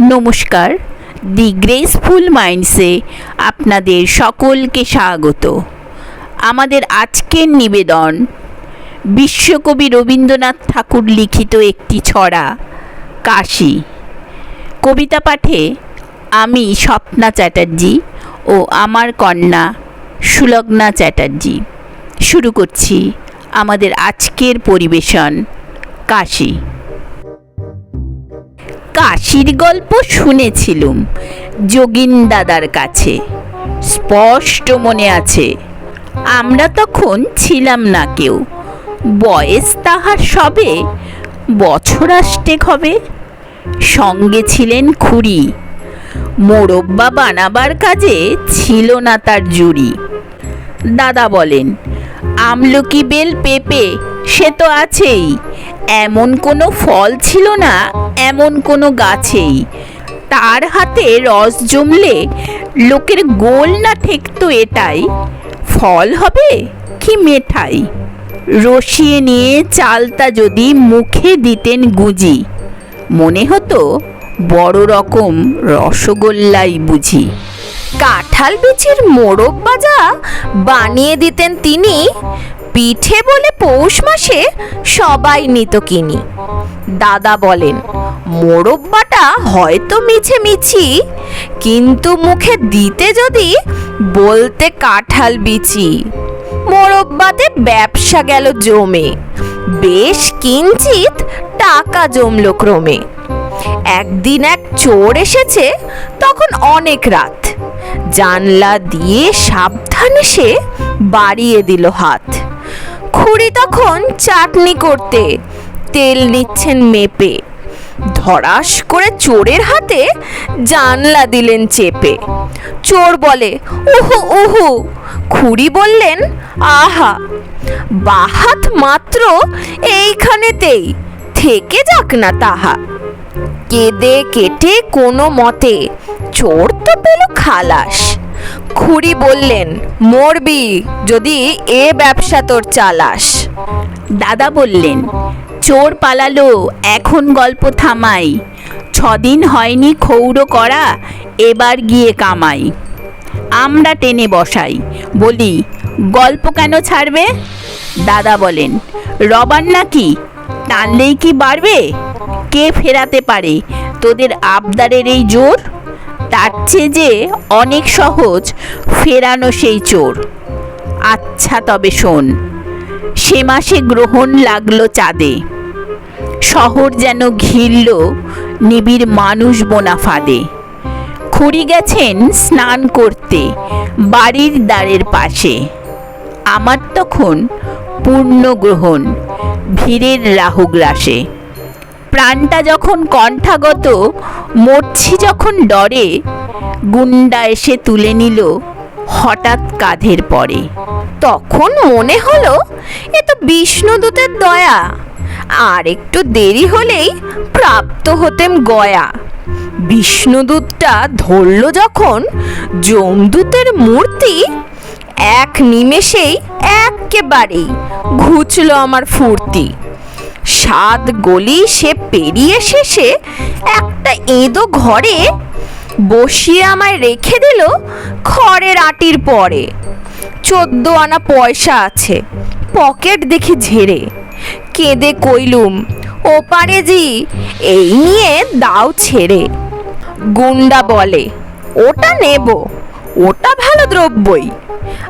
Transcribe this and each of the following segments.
নমস্কার। দি গ্রেসফুল মাইন্ডসে আপনাদের সকলকে স্বাগত। আমাদের আজকের নিবেদন বিশ্বকবি রবীন্দ্রনাথ ঠাকুর লিখিত একটি ছড়া, কাশি। কবিতা পাঠে আমি স্বপ্না চ্যাটার্জি ও আমার কন্যা সুলগ্না চ্যাটার্জি। শুরু করছি আমাদের আজকের পরিবেশন, কাশী। কাশির গল্প শুনেছিলুম, যোগিন দাদার কাছে। স্পষ্ট মনে আছে, আমরা তখন ছিলাম না কেউ। বয়স তাহার সবে বছর আষ্টেক হবে। সঙ্গে ছিলেন খুড়ি। মোরব্বা বানাবার কাজে ছিল না তার জুড়ি। দাদা বলেন, আমলকি বেল পেঁপে, সে তো আছেই। এমন কোনো ফল ছিল না, এমন কোনো গাছেই। তার হাতে রস জমলে লোকের গোল না ঠেকতো এটাই। ফল হবে কি মেঠাই? রসিয়ে নিয়ে চালতা যদি মুখে দিতেন গুজি। মনে হতো বড় রকম রসগোল্লাই বুঝি। কাঁঠাল বিচির মোড়ক বাজা বানিয়ে দিতেন তিনি পিঠে বলে পৌষ মাসে সবাই নিত কিনি দাদা বলেন মোরব্বাটা হয়তো মিছে মিছি, কিন্তু মুখে দিতে যদি বলতে কাঁঠাল বিচি। মোরব্বাতে ব্যবসা গেল জমে, বেশ কিঞ্চিত টাকা জমলো ক্রমে। একদিন এক চোর এসেছে, তখন অনেক রাত। জানলা দিয়ে সাবধানে সে বাড়িয়ে দিল হাত। খুড়ি তখন চাটনি করতে তেল নিচ্ছেন মেপে। ধরাস করে চোরের হাতে জানলা দিলেন চেপে। চোর বলে, উহু উহু। খুড়ি বললেন, আহা, বাহাত মাত্র এইখানেতেই। থেকে যাক না তাহা। কেঁদে কেটে কোনো মতে চোর তো পেল খালাস। খুড়ি বললেন, মরবি যদি এ ব্যবসা তোর চালাস। দাদা বললেন, চোর পালালো, এখন গল্প থামাই। ছদিন হয়নি ক্ষৌর করা, এবার গিয়ে কামাই। আমরা টেনে বসাই, বলি, গল্প কেন ছাড়বে? দাদা বলেন রবার নাকি? টানলেই কি বাড়বে? কে ফেরাতে পারে? তোদের আবদারের এই জোর? তার চেয়ে যে অনেক সহজ, ফেরানো সেই চোর। আচ্ছা তবে শোন, সে মাসে গ্রহণ লাগল চাঁদে। শহর যেন ঘিরল নিবিড় মানুষ বোনা ফাঁদে। খুড়ি গেছেন স্নান করতে, বাড়ির দ্বারের পাশে। আমার তখন পূর্ণ গ্রহণ, ভিড়ের রাহুগ্রাসে প্রাণটা যখন কণ্ঠাগত, মরছি যখন ডরে, গুন্ডা এসে তুলে নিল হঠাৎ কাঁধের পরে। তখন মনে হলো, এ তো বিষ্ণুদূতের দয়া। আর একটু দেরি হলেই প্রাপ্ত হতেম গয়া। বিষ্ণুদূতটা ধরল যখন, যমদূতের মূর্তি এক নিমেষেই একেবারেই ঘুচল আমার ফুর্তি। সাত গলি সে পেরিয়ে শেষে একটা এঁদো ঘরে বসিয়ে আমায় রেখে দিল খড়ের আটির পরে। চোদ্দ আনা পয়সা আছে, পকেট দেখি ঝেড়ে। কেঁদে কইলুম, ওপারে জি, এই নিয়ে দাও ছেড়ে। গুন্ডা বলে, ওটা নেব, ওটা ভালো দ্রব্যই।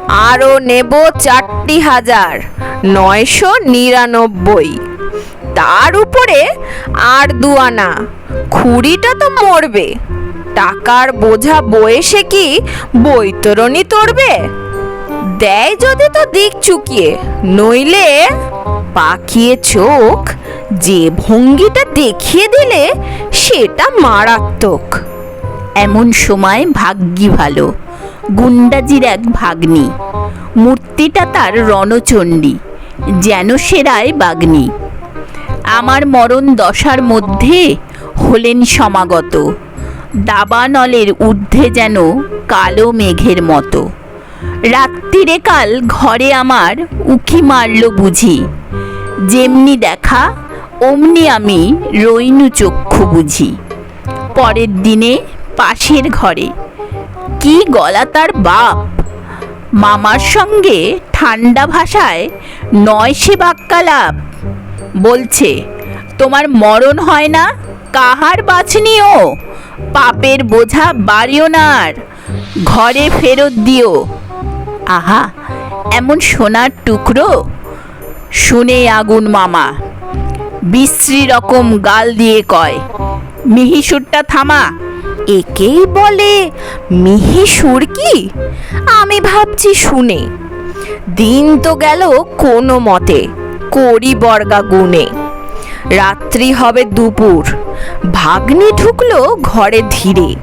আরও নেব চারটি হাজার, নয়শো নিরানব্বই। তার উপরে আর দুয়ানা খুঁড়িটা তো মরবে। টাকার বোঝা বয়েসে কি বৈতরণী তরবে দেয় যদি তো দিক চুকিয়ে, নইলে পাকিয়ে চোখ যে ভঙ্গিটা দেখিয়ে দিলে সেটা মারাত্মক। এমন সময় ভাগ্যি ভালো, গুন্ডাজির এক ভাগ্নি। মূর্তিটা তার রণচণ্ডী, যেন সেরায় বাগ্নি। আমার মরণ দশার মধ্যে হলেন সমাগত। দাবানলের ঊর্ধ্বে যেন কালো মেঘের মতো। রাত্রিরে কাল ঘরে আমার উকি মারল বুঝি। যেমনি দেখা, অমনি আমি রইনু চক্ষু বুঝি। পরের দিনে পাশের ঘরে, কি গলা তার বাপ? মামার সঙ্গে ঠান্ডা ভাষায় নয় সে বাক্যালাপ বলছে, তোমার মরণ হয় না? কাহার বাছনিও পাপের বোঝা বাড়িও নার ঘরে ফেরত দিও। আহা, এমন সোনার টুকরো? শুনে আগুন মামা। বিশ্রী রকম গাল দিয়ে কয় মিহিসুরটা থামা। একেই বলে, মিহি সুর কি? আমি ভাবছি শুনে। দিন তো গেল কোনো মতে। করি বর্গা গুনে রাত্রি হবে দুপুর। ভাগ্নি ঢুকলো ঘরে ধীরে।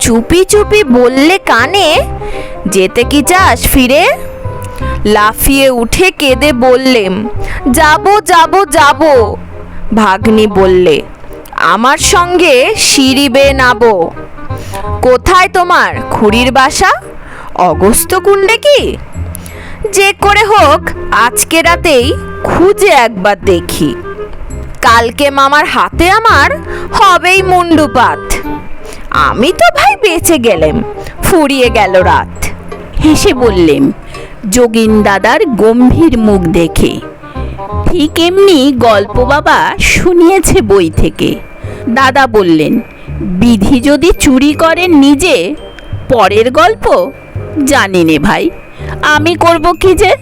চুপি চুপি বললে কানে, যেতে কি চাস ফিরে? লাফিয়ে উঠে কেঁদে বললেম, যাব যাব যাব। ভাগ্নি বললে, আমার সঙ্গে সিঁড়ি বেয়ে নাবো। কোথায় তোমার খুড়ির বাসা? অগস্ত কুণ্ডে কি? যে করে হোক, আজকে রাতেই খুঁজে একবার দেখি। কালকে মামার হাতে আমার হবেই মুন্ডুপাত আমি তো ভাই বেঁচে গেলেম, ফুরিয়ে গেল রাত। হেসে বললেম, যোগিন দাদার গম্ভীর মুখ দেখে। ঠিক এমনি গল্প বাবা শুনিয়েছে বই থেকে। দাদা বললেন, বিধি যদি চুরি করেন নিজে, পরের গল্প জানি নে ভাই। আমি করব কি যে?